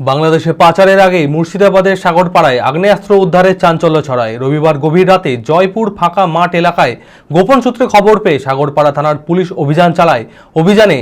বাংলাদেশে পাচারের আগে মুর্শিদাবাদের সাগরপাড়ায় আগ্নেয়াস্ত্র উদ্ধারের চাঞ্চল্য ছড়ায়। রবিবার গভীর রাতে জয়পুর ফাঁকা মাঠ এলাকায় গোপন সূত্রে খবর পেয়ে সাগরপাড়া থানার পুলিশ অভিযান চালায়। অভিযানে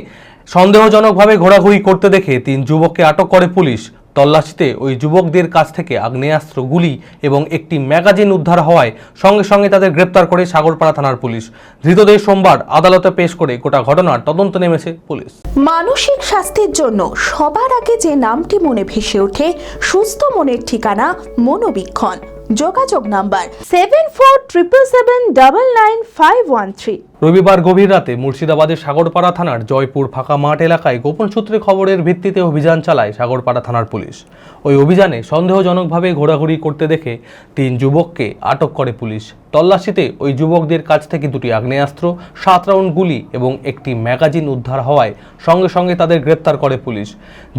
সন্দেহজনকভাবে ঘোরাঘুরি করতে দেখে তিন যুবককে আটক করে পুলিশ। তল্লাশিতে ওই যুবকদের কাছ থেকে আগ্নেয়াস্ত্র, গুলি এবং একটি ম্যাগাজিন উদ্ধার হওয়ায় সঙ্গে সঙ্গে তাদের গ্রেপ্তার করে সাগরপাড়া থানার পুলিশ। ধৃতদের সোমবার আদালতে পেশ করে গোটা ঘটনার তদন্ত নেমেছে পুলিশ। মানসিক স্বাস্থ্যের জন্য সবার আগে যে নামটি মনে ভেসে ওঠে, সুস্থ মনের ঠিকানা মনোবীক্ষণ। যোগাযোগ number seven four triple seven double nine five one three রবিবার গভীর রাতে মুর্শিদাবাদের সাগরপাড়া থানার জয়পুর ফাঁকা মাঠ এলাকায় গোপন সূত্রে খবরের ভিত্তিতে অভিযান চালায় সাগরপাড়া থানার পুলিশ। ওই অভিযানে সন্দেহজনকভাবে ঘোরাঘুরি করতে দেখে তিন যুবককে আটক করে পুলিশ। তল্লাশিতে ওই যুবকদের কাছ থেকে দুটি আগ্নেয়াস্ত্র, সাত রাউন্ড গুলি এবং একটি ম্যাগাজিন উদ্ধার হওয়ায় সঙ্গে সঙ্গে তাদের গ্রেপ্তার করে পুলিশ।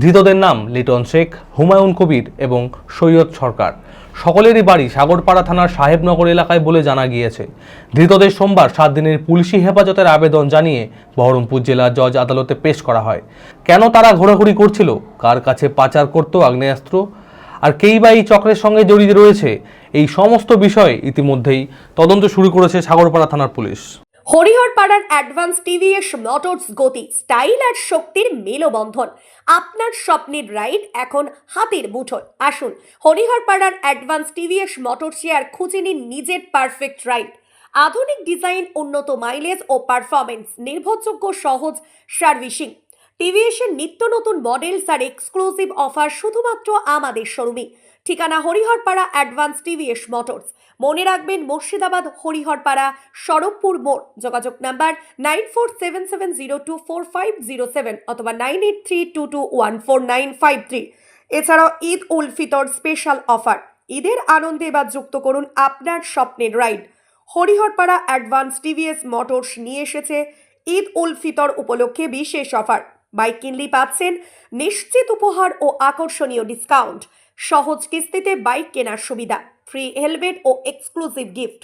ধৃতদের নাম লিটন শেখ, হুমায়ুন কবির এবং সৈয়দ সরকার। সকলেরই বাড়ি সাগরপাড়া থানার সাহেবনগর এলাকায় বলে জানা গিয়েছে। ধৃতদের সোমবার সাত দিনের পুলিশি হেফাজতের আবেদন জানিয়ে বহরমপুর জেলা জজ আদালতে পেশ করা হয়। কেন তারা ঘোরাঘুরি করছিল? কার কাছে পাচার করত আগ্নেয়াস্ত্র? আর কেই বা এই চক্রের সঙ্গে জড়িত রয়েছে? এই সমস্ত বিষয়ে ইতিমধ্যেই তদন্ত শুরু করেছে সাগরপাড়া থানার পুলিশ। হরিহরপাড়ার অ্যাডভান্স টিভিএস মোটরস গতি, স্টাইল আর শক্তির মেলবন্ধন। আপনার স্বপ্নের রাইড এখন হাতের মুঠোয়। আসুন, হরিহরপাড়ার অ্যাডভান্স টিভিএস মোটরসে আর খুঁজে নিন নিজের পারফেক্ট রাইড। আধুনিক ডিজাইন, উন্নত মাইলেজ ও পারফরমেন্স নির্ভরযোগ্য, সহজ, সার্ভিসিং। টিভিএস এর নিত্য নতুন মডেলস আর এক্সক্লুসিভ অফার শুধুমাত্র আমাদের শোরুমে। ঠিকানা হরিহরপাড়া অ্যাডভান্স টিভিএস মোটরস মনে রাখবেন, মুর্শিদাবাদ, হরিহরপাড়া সড়কপুর মোড়। যোগাযোগ number nine four seven seven zero two four five zero seven অথবা nine eight three two two one four nine five এছাড়াও ঈদ উল ফিতর স্পেশাল অফার ঈদের আনন্দে এবার যুক্ত করুন আপনার স্বপ্নের ride Hariharpara advance TVS motors নিয়ে এসেছে ঈদ উল ফিতর উপলক্ষে বিশেষ অফার বাইক কিনলেই পাচ্ছেন নিশ্চিত উপহার ও আকর্ষণীয় ডিসকাউন্ট সহজ কিস্তিতে বাইক কেনার সুবিধা ফ্রি হেলমেট ও এক্সক্লুসিভ গিফট